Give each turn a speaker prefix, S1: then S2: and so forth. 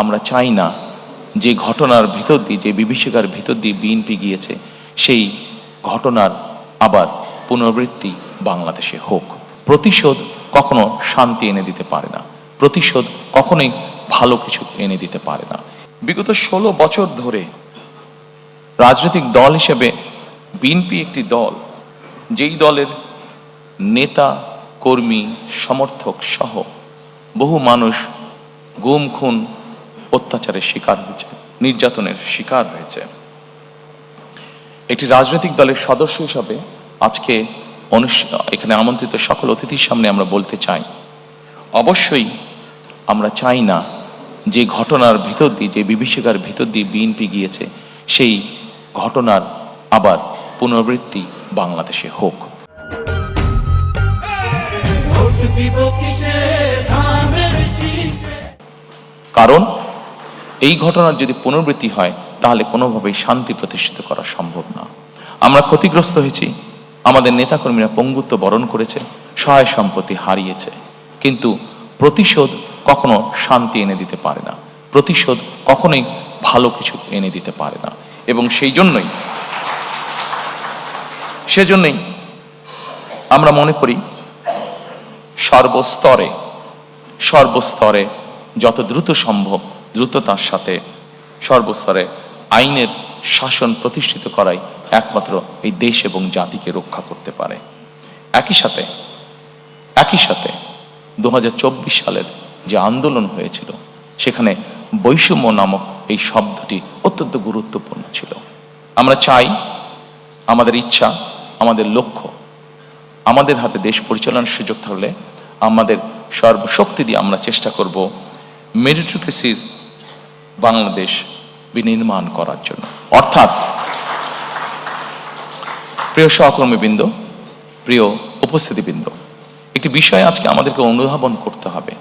S1: আমরা চাই না যে ঘটনার ভিতর দিয়ে, যে বিভীষিকার ভিতর দিয়ে বিএনপি গিয়েছে, সেই ঘটনার আবার পুনরাবৃত্তি বাংলাদেশে হোক। প্রতিশোধ কখনো শান্তি এনে দিতে পারে না। প্রতিশোধ কখনোই ভালো কিছু এনে দিতে পারে না। বিগত ষোলো বছর ধরে রাজনৈতিক দল হিসেবে বিএনপি একটি দল, যেই দলের নেতা, কর্মী, সমর্থক সহ বহু মানুষ গুম, খুন অত্যাচারের শিকার হয়েছে নির্যাতনের শিকার হয়েছে। একটি রাজনৈতিক দলের সদস্য হিসাবে আজকে এখানে আমন্ত্রিত সকল অতিথির সামনে আমরা বলতে চাই অবশ্যই আমরা চাই না যে ঘটনার ভিতর দিয়ে যে বিভীষিকার ভিতর দিয়ে বিএনপি গিয়েছে সেই ঘটনার আবার পুনরাবৃত্তি বাংলাদেশে হোক। কারণ এই ঘটনার যদি পুনরাবৃত্তি হয়, তাহলে কোনোভাবেই শান্তি প্রতিষ্ঠিত করা সম্ভব না। আমরা ক্ষতিগ্রস্ত হয়েছি। আমাদের নেতাকর্মীরা পঙ্গুত্ব বরণ করেছে, সহায় সম্পত্তি হারিয়েছে। কিন্তু প্রতিশোধ কখনো শান্তি এনে দিতে পারে না। প্রতিশোধ কখনোই ভালো কিছু এনে দিতে পারে না। এবং সেই জন্যই, সেজন্যই আমরা মনে করি, সর্বস্তরে সর্বস্তরে যত দ্রুত সম্ভব দ্রুততার সাথে সর্বস্তরে আইনের শাসন প্রতিষ্ঠিত করাই একমাত্র এই দেশ এবং জাতিকে রক্ষা করতে পারে। একই সাথে একই সাথে দু হাজার চব্বিশ সালের যে আন্দোলন হয়েছিল, সেখানে বৈষম্য নামক এই শব্দটি অত্যন্ত গুরুত্বপূর্ণ ছিল। আমরা চাই আমাদের ইচ্ছা, আমাদের লক্ষ্য, আমাদের হাতে দেশ পরিচালনার সুযোগ থাকলে আমাদের সর্বশক্তি দিয়ে আমরা চেষ্টা করব মেরিটোক্রেসির বাংলাদেশ বিনির্মাণ করার জন্য। অর্থাৎ, প্রিয় সহকর্মীবৃন্দ, প্রিয় উপস্থিতিবৃন্দ, একটি বিষয় আজকে আমাদেরকে অনুধাবন করতে হবে।